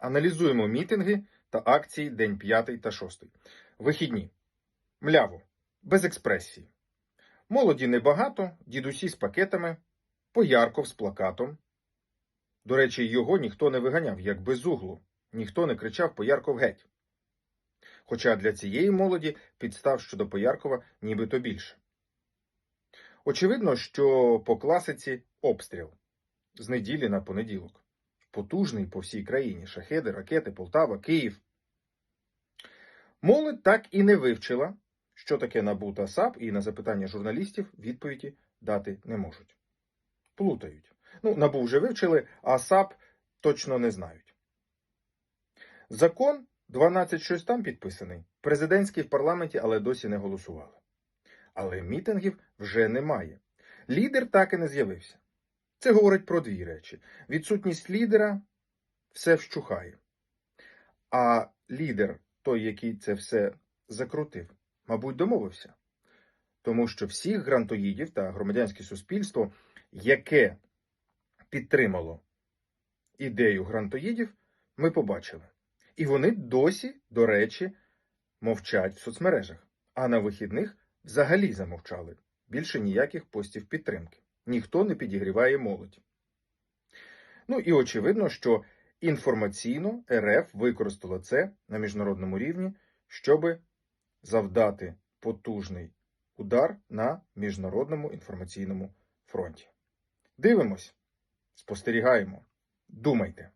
Аналізуємо мітинги та акції день 5 та 6. Вихідні. Мляво. Без експресії. Молоді небагато, дідусі з пакетами, Поярков з плакатом. До речі, його ніхто не виганяв, як без углу. Ніхто не кричав Поярков геть. Хоча для цієї молоді підстав щодо Пояркова нібито більше. Очевидно, що по класиці обстріл з неділі на понеділок. Потужний по всій країні. Шахеди, ракети, Полтава, Київ. Молодь так і не вивчила, що таке НАБУ та САП, і на запитання журналістів відповіді дати не можуть. Плутають. Ну, НАБУ вже вивчили, а САП точно не знають. Закон 12 щось там підписаний. Президентський в парламенті, але досі не голосували. Але мітингів вже немає. Лідер так і не з'явився. Це говорить про дві речі: відсутність лідера все вщухає. А лідер, той, який це все закрутив, мабуть, домовився. Тому що всіх грантоїдів та громадянське суспільство, яке підтримало ідею грантоїдів, ми побачили. І вони досі, до речі, мовчать в соцмережах. А на вихідних взагалі замовчали. Більше ніяких постів підтримки. Ніхто не підігріває молодь. Ну і очевидно, що інформаційно РФ використала це на міжнародному рівні, щоб завдати потужний удар на міжнародному інформаційному фронті. Дивимось, спостерігаємо, думайте.